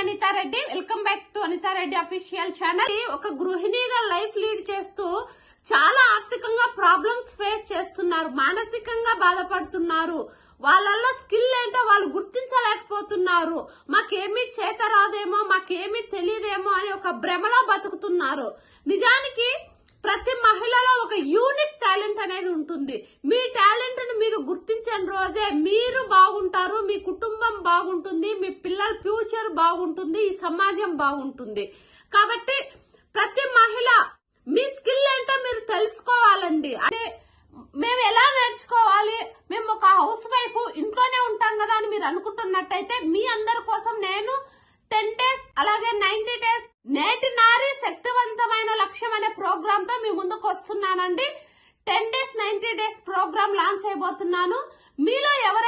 Anitha Reddy. Welcome back to Anitha Reddy official channel ఒక గృహిణిగా life lead చేస్తూ చాలా ఆర్థికంగా ప్రాబ్లమ్స్ ఫేస్ చేస్తున్నారు. మానసికంగా బాధపడుతున్నారు. వాళ్ళల్లో స్కిల్ ఏంటో వాళ్ళు గుర్తించలేకపోతున్నారు. మాకేమీ చేత రాదేమో మాకేమీ తెలియదేమో అని ఒక భ్రమలో బతుకుతున్నారు. నిజానికి ప్రతి మహిళలో ఒక యూనిక్ టాలెంట్ అనేది ఉంటుంది. మీ టాలెంట్ని మీరు గుర్తించిన రోజే మీరు బాగుంటారు మీ కుటుంబం బాగుంటుంది మీ పిల్లల బాగుంటుంది ఈ సమాజం బాగుంటుంది. కాబట్టి ప్రతి మహిళ మీ స్కిల్ ఏంటో మీరు తెలుసుకోవాలండి. అంటే మేము ఎలా నేర్చుకోవాలి? మేము ఒక హౌస్ వైఫ్ ఇంట్లోనే ఉంటాం కదా అని మీరు అనుకుంటున్నట్టయితే మీ అందరి కోసం నేను టెన్ డేస్ అలాగే నైన్టీ డేస్ నేటి నారీ శక్తివంతమైన లక్ష్యం అనే ప్రోగ్రామ్తో మీ ముందుకు వస్తున్నానండి. Ten days ninety days program launch చేయబోతున్నాను మీలో ఎవరు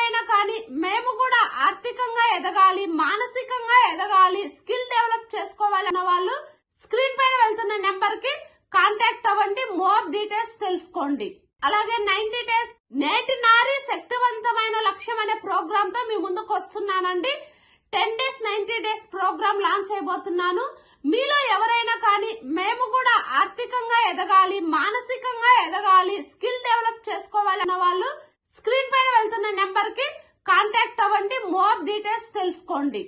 ఎదగాలి మానసికంగా ఎదగాలి స్కిల్ డెవలప్ చేసుకోవాలన్న వాళ్ళు స్క్రీన్ పైన వెళ్తున్న నెంబర్కి కాంటాక్ట్ అవ్వండి మోర్ డీటెయిల్స్ తెలుసుకోండి. అలాగే నైన్టీ డేస్ నేటి నారి శక్తివంతమైన లక్ష్యం అనే ప్రోగ్రామ్తో మీ ముందుకు వస్తున్నానండి. Ten days ninety days program launch అయిపోతున్నాను. మీలో ఎవరైనా కానీ మేము కూడా ఆర్థికంగా ఎదగాలి మానసికంగా ఎదగాలి స్కిల్ డెవలప్ చేసుకోవాలన్న వాళ్ళు జాబ్ డీటెయిల్స్ తెలుసుకోండి